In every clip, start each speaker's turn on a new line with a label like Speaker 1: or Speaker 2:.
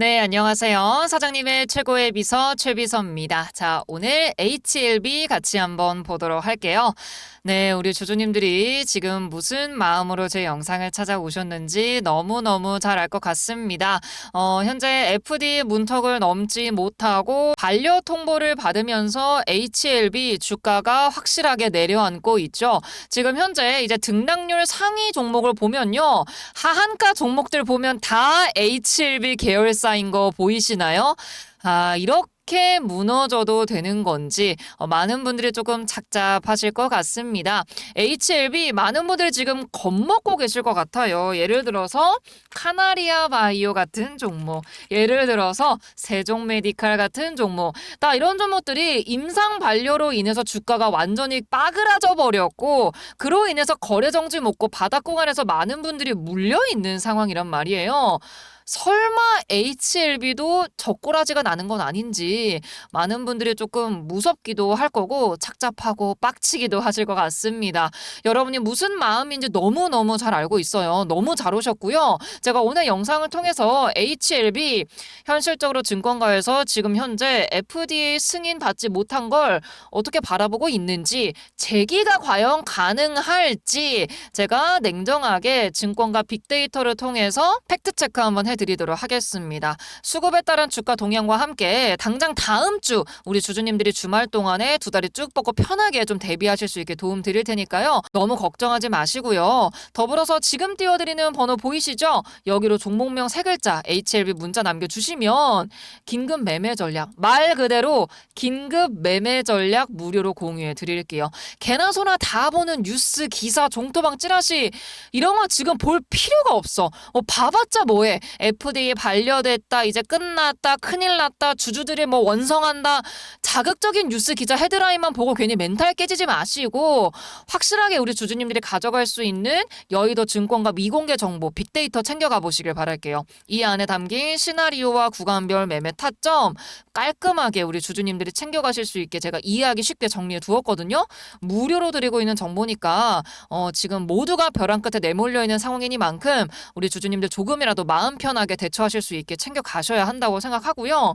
Speaker 1: 네, 안녕하세요. 사장님의 최고의 비서 최비서입니다. 자, 오늘 HLB 같이 한번 보도록 할게요. 네, 우리 주주님들이 지금 무슨 마음으로 제 영상을 찾아오셨는지 너무너무 잘 알 것 같습니다. 어, 현재 FD 문턱을 넘지 못하고 반려 통보를 받으면서 HLB 주가가 확실하게 내려앉고 있죠. 지금 현재 이제 등락률 상위 종목을 보면요. 하한가 종목들 보면 다 HLB 계열사 인 거 보이시나요? 아, 이렇게 무너져도 되는 건지 어, 많은 분들이 조금 착잡하실 것 같습니다. HLB 많은 분들이 지금 겁먹고 계실 것 같아요. 예를 들어서 카나리아 바이오 같은 종목, 예를 들어서 세종 메디칼 같은 종목, 다 이런 종목들이 임상 반려로 인해서 주가가 완전히 빠그라져 버렸고 그로 인해서 거래 정지 먹고 바닥 구간에서 많은 분들이 물려 있는 상황이란 말이에요. 설마 HLB도 젓꼬라지가 나는 건 아닌지 많은 분들이 조금 무섭기도 할 거고 착잡하고 빡치기도 하실 것 같습니다. 여러분이 무슨 마음인지 너무너무 잘 알고 있어요. 너무 잘 오셨고요. 제가 오늘 영상을 통해서 HLB 현실적으로 증권가에서 지금 현재 FDA 승인 받지 못한 걸 어떻게 바라보고 있는지 재기가 과연 가능할지 제가 냉정하게 증권가 빅데이터를 통해서 팩트체크 한번 해드 리도록 하겠습니다. 수급에 따른 주가 동향과 함께 당장 다음 주 우리 주주님들이 주말 동안에 두 다리 쭉 뻗고 편하게 좀 대비하실 수 있게 도움 드릴 테니까요. 너무 걱정하지 마시고요. 더불어서 지금 띄워드리는 번호 보이시죠? 여기로 종목명 세 글자 HLB 문자 남겨주시면 긴급 매매 전략 말 그대로 긴급 매매 전략 무료로 공유해 드릴게요. 개나 소나 다 보는 뉴스 기사 종토방 찌라시 이런 거 지금 볼 필요가 없어. 어, 봐봤자 뭐해. FDA 반려됐다. 이제 끝났다. 큰일 났다. 주주들이 뭐 원성한다. 자극적인 뉴스 기자 헤드라인만 보고 괜히 멘탈 깨지지 마시고 확실하게 우리 주주님들이 가져갈 수 있는 여의도 증권가 미공개 정보 빅데이터 챙겨가 보시길 바랄게요. 이 안에 담긴 시나리오와 구간별 매매 타점 깔끔하게 우리 주주님들이 챙겨가실 수 있게 제가 이해하기 쉽게 정리해 두었거든요. 무료로 드리고 있는 정보니까 어, 지금 모두가 벼랑 끝에 내몰려 있는 상황이니만큼 우리 주주님들 조금이라도 마음 편 하게 대처하실 수 있게 챙겨 가셔야 한다고 생각하고요.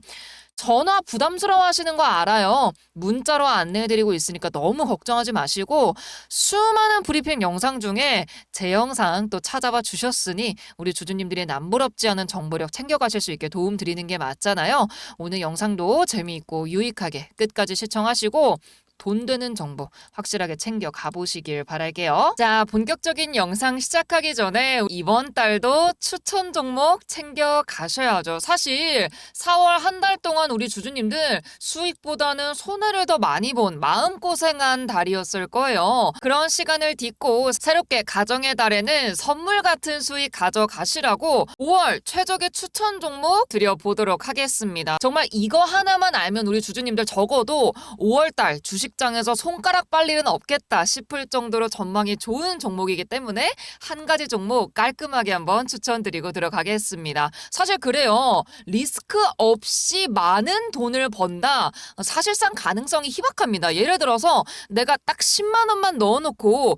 Speaker 1: 전화 부담스러워 하시는 거 알아요. 문자로 안내해드리고 있으니까 너무 걱정하지 마시고 수많은 브리핑 영상 중에 제 영상 또 찾아봐 주셨으니 우리 주주님들이 남부럽지 않은 정보력 챙겨가실 수 있게 도움 드리는 게 맞잖아요. 오늘 영상도 재미있고 유익하게 끝까지 시청하시고 돈 되는 정보 확실하게 챙겨 가보시길 바랄게요. 자, 본격적인 영상 시작하기 전에 이번 달도 추천 종목 챙겨 가셔야죠. 사실 4월 한 달 동안 우리 주주님들 수익보다는 손해를 더 많이 본 마음고생한 달이었을 거예요. 그런 시간을 딛고 새롭게 가정의 달에는 선물 같은 수익 가져가시라고 5월 최적의 추천 종목 드려보도록 하겠습니다. 정말 이거 하나만 알면 우리 주주님들 적어도 5월 달 주식 장에서 손가락 빨 일은 없겠다 싶을 정도로 전망이 좋은 종목이기 때문에 한 가지 종목 깔끔하게 한번 추천드리고 들어가겠습니다. 사실 그래요. 리스크 없이 많은 돈을 번다. 사실상 가능성이 희박합니다. 예를 들어서 내가 딱 10만 원만 넣어놓고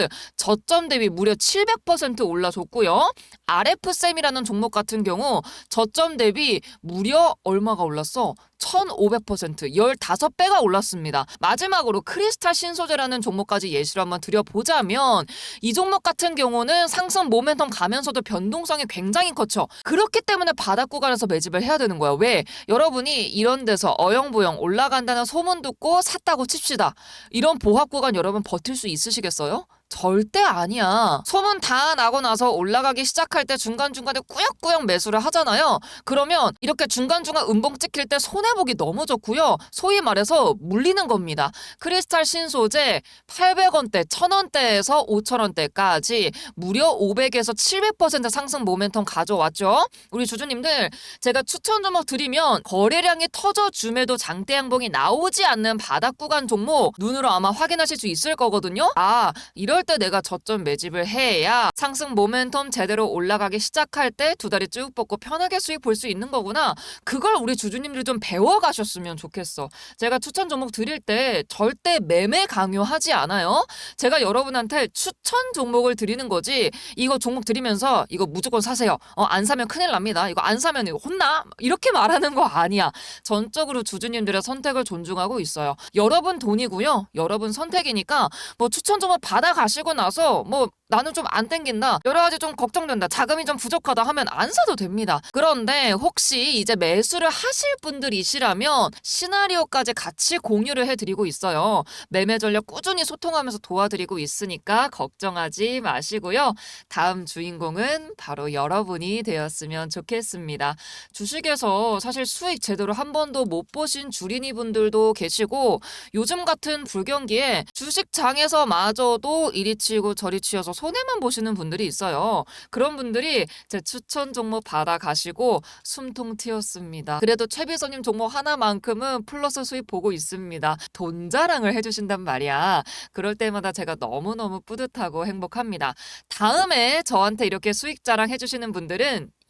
Speaker 1: 저점 대비 무려 700% 올라줬고요. RF쌤이라는 종목 같은 경우 저점 대비 무려 얼마가 올랐어? 1500% 15배가 올랐습니다. 마지막으로 크리스탈 신소재라는 종목까지 예시로 한번 드려보자면 이 종목 같은 경우는 상승 모멘텀 가면서도 변동성이 굉장히 커죠. 그렇기 때문에 바닥 구간에서 매집을 해야 되는 거야. 왜? 여러분이 이런 데서 어영부영 올라간다는 소문 듣고 샀다고 칩시다. 이런 보합 구간 여러분 버틸 수 있으시겠어요? 절대 아니야. 소문 다 나고 나서 올라가기 시작할 때 중간중간에 꾸역꾸역 매수를 하잖아요. 그러면 이렇게 중간중간 음봉 찍힐 때 손해 보기 너무 좋고요. 소위 말해서 물리는 겁니다. 크리스탈 신소재 800원대, 1000원대에서 5000원대까지 무려 500에서 700% 상승 모멘텀 가져왔죠. 우리 주주님들 제가 추천 종목 드리면 거래량이 터져줌에도 장대 양봉이 나오지 않는 바닥 구간 종목 눈으로 아마 확인하실 수 있을 거거든요. 아, 이럴 때 내가 저점 매집을 해야 상승 모멘텀 제대로 올라가기 시작할 때 두 다리 쭉 뻗고 편하게 수익 볼 수 있는 거구나. 그걸 우리 주주님들이 좀 배워 가셨으면 좋겠어. 제가 추천 종목 드릴 때 절대 매매 강요하지 않아요. 제가 여러분한테 추천 종목을 드리는 거지. 이거 종목 드리면서 이거 무조건 사세요. 어, 안 사면 큰일 납니다. 이거 안 사면 이거 혼나? 이렇게 말하는 거 아니야. 전적으로 주주님들의 선택을 존중하고 있어요. 여러분 돈이고요. 여러분 선택이니까 뭐 추천 종목 받아가시고 나서 뭐 나는 좀 안 땡긴다. 여러 가지 좀 걱정된다. 자금이 좀 부족하다 하면 안 사도 됩니다. 그런데 혹시 이제 매수를 하실 분들이 시라면 시나리오까지 같이 공유를 해드리고 있어요. 매매 전략 꾸준히 소통하면서 도와드리고 있으니까 걱정하지 마시고요. 다음 주인공은 바로 여러분이 되었으면 좋겠습니다. 주식에서 사실 수익 제대로 한 번도 못 보신 주린이 분들도 계시고 요즘 같은 불경기에 주식장에서 마저도 이리 치고 저리 치여서 손해만 보시는 분들이 있어요. 그런 분들이 제 추천 종목 받아가시고 숨통 튀었습니다. 그래도 최비서님 종목 하나만큼은 플러스 수익 보고 있습니다. 돈 자랑을 해주신단 말이야. 그럴 때마다 제가 너무너무 뿌듯하고 행복합니다. 다음에 저한테 이렇게 수익 자랑 해주시는 분들은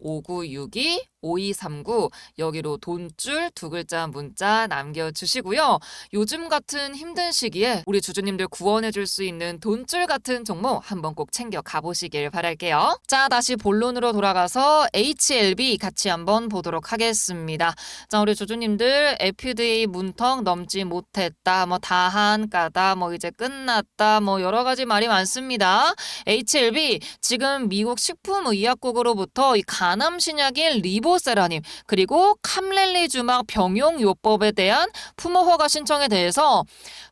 Speaker 1: 5962 5239 여기로 돈줄 두 글자 문자 남겨주시고요. 요즘 같은 힘든 시기에 우리 주주님들 구원해 줄 수 있는 돈줄 같은 종목 한번 꼭 챙겨 가보시길 바랄게요. 자, 다시 본론으로 돌아가서 HLB 같이 한번 보도록 하겠습니다. 자, 우리 주주님들 FDA 문턱 넘지 못했다, 뭐 다한 까다, 뭐 이제 끝났다, 뭐 여러 가지 말이 많습니다. HLB 지금 미국 식품의약국으로부터 이간 암 신약인 리보세라님 그리고 캄렐리주막 병용 요법에 대한 품어 허가 신청에 대해서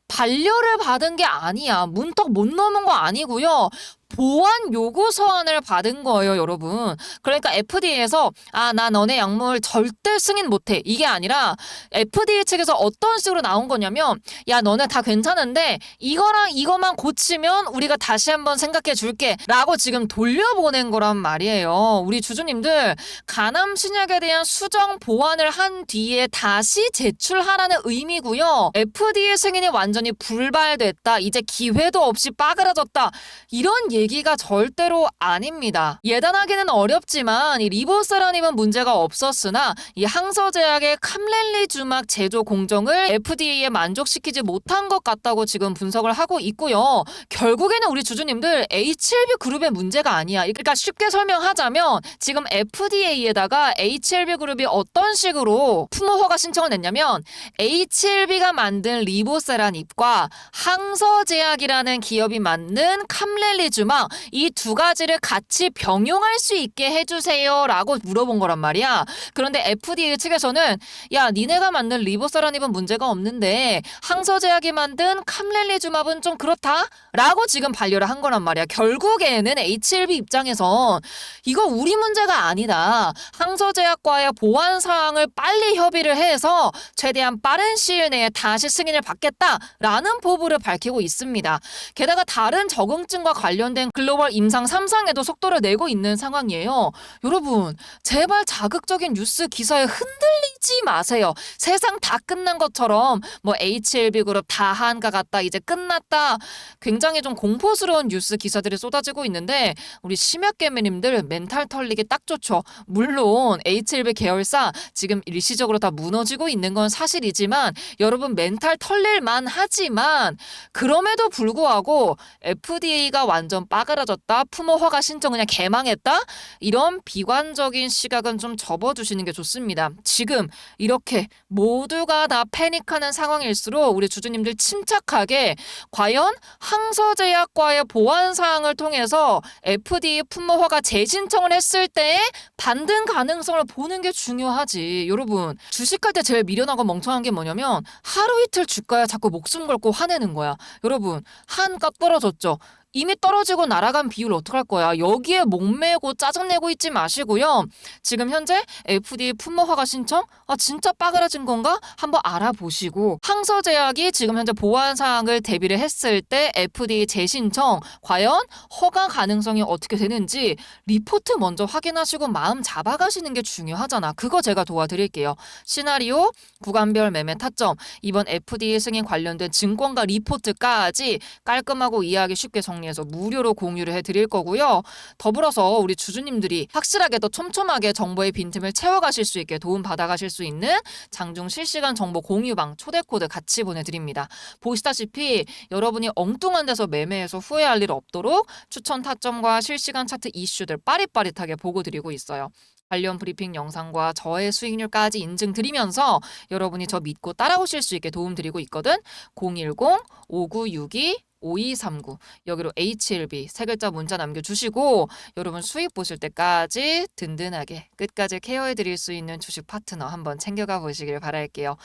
Speaker 1: 반려를 받은 게 아니야. 문턱 못 넘은 거 아니고요. 보완 요구 서한을 받은 거예요, 여러분. 그러니까 FDA에서 아, 나 너네 약물 절대 승인 못 해. 이게 아니라 FDA 측에서 어떤 식으로 나온 거냐면 야, 너네 다 괜찮은데 이거랑 이거만 고치면 우리가 다시 한번 생각해 줄게. 라고 지금 돌려보낸 거란 말이에요. 우리 주주님들 간암 신약에 대한 수정 보완을 한 뒤에 다시 제출하라는 의미고요. FDA 승인이 완전히 불발됐다. 이제 기회도 없이 빠그라졌다. 이런 얘기 가 절대로 아닙니다. 예단하기는 어렵지만 이 리보세라님은 문제가 없었으나 이 항서제약의 캄렐리 주막 제조 공정을 FDA에 만족시키지 못한 것 같다고 지금 분석을 하고 있고요. 결국에는 우리 주주님들 HLB 그룹의 문제가 아니야. 그러니까 쉽게 설명하자면 지금 FDA에다가 HLB 그룹이 어떤 식으로 품어 허가 신청을 냈냐면 HLB가 만든 리보세라닙과 항서제약이라는 기업이 만든 캄렐리 주막 이 두 가지를 같이 병용할 수 있게 해주세요라고 물어본 거란 말이야. 그런데 FDA 측에서는 야 니네가 만든 리보세라닙은 문제가 없는데 항서제약이 만든 캄렐리주막은 좀 그렇다라고 지금 반려를 한 거란 말이야. 결국에는 HLB 입장에선 이거 우리 문제가 아니다. 항서제약과의 보완 사항을 빨리 협의를 해서 최대한 빠른 시일 내에 다시 승인을 받겠다라는 포부를 밝히고 있습니다. 게다가 다른 적응증과 관련된 글로벌 임상 3상에도 속도를 내고 있는 상황이에요. 여러분, 제발 자극적인 뉴스 기사에 흔들리지 마세요. 세상 다 끝난 것처럼 뭐 HLB 그룹 다 한가 같다 이제 끝났다. 굉장히 좀 공포스러운 뉴스 기사들이 쏟아지고 있는데 우리 심야개미님들 멘탈 털리기 딱 좋죠. 물론 HLB 계열사 지금 일시적으로 다 무너지고 있는 건 사실이지만 여러분 멘탈 털릴만 하지만 그럼에도 불구하고 FDA가 완전 빠그라졌다. 품어 허가 신청 그냥 개망했다. 이런 비관적인 시각은 좀 접어주시는 게 좋습니다. 지금 이렇게 모두가 다 패닉하는 상황일수록 우리 주주님들 침착하게 과연 항서제약과의 보완 사항을 통해서 FDA 품어 허가 재신청을 했을 때 반등 가능성을 보는 게 중요하지. 여러분 주식할 때 제일 미련하고 멍청한 게 뭐냐면 하루 이틀 주가에 자꾸 목숨 걸고 화내는 거야. 여러분 한가 떨어졌죠. 이미 떨어지고 날아간 비율 어떡할 거야. 여기에 목매고 짜증내고 있지 마시고요. 지금 현재 FDA 품목 허가 신청? 아 진짜 빠그라진 건가? 한번 알아보시고 항서제약이 지금 현재 보완 사항을 대비를 했을 때 FDA 재신청 과연 허가 가능성이 어떻게 되는지 리포트 먼저 확인하시고 마음 잡아가시는 게 중요하잖아. 그거 제가 도와드릴게요. 시나리오, 구간별 매매 타점, 이번 FDA 승인 관련된 증권가 리포트까지 깔끔하고 이해하기 쉽게 정리 해서 무료로 공유를 해드릴 거고요. 더불어서 우리 주주님들이 확실하게 더 촘촘하게 정보의 빈틈을 채워가실 수 있게 도움 받아가실 수 있는 장중 실시간 정보 공유방 초대 코드 같이 보내드립니다. 보시다시피 여러분이 엉뚱한 데서 매매해서 후회할 일 없도록 추천 타점과 실시간 차트 이슈들 빠릿빠릿하게 보고 드리고 있어요. 관련 브리핑 영상과 저의 수익률까지 인증드리면서 여러분이 저 믿고 따라오실 수 있게 도움드리고 있거든. 010-5962 5239 여기로 HLB 세 글자 문자 남겨주시고 여러분 수익 보실 때까지 든든하게 끝까지 케어해 드릴 수 있는 주식 파트너 한번 챙겨가 보시길 바랄게요.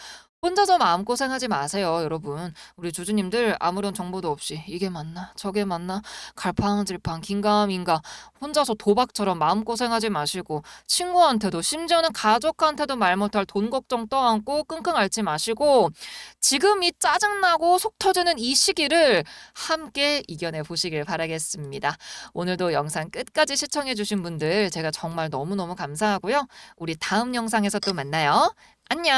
Speaker 1: 혼자서 마음고생하지 마세요, 여러분. 우리 주주님들 아무런 정보도 없이 이게 맞나 저게 맞나 갈팡질팡 긴가민가 혼자서 도박처럼 마음고생하지 마시고 친구한테도 심지어는 가족한테도 말 못할 돈 걱정 떠안고 끙끙 앓지 마시고 지금 이 짜증나고 속 터지는 이 시기를 함께 이겨내 보시길 바라겠습니다. 오늘도 영상 끝까지 시청해 주신 분들 제가 정말 너무너무 감사하고요. 우리 다음 영상에서 또 만나요. 안녕!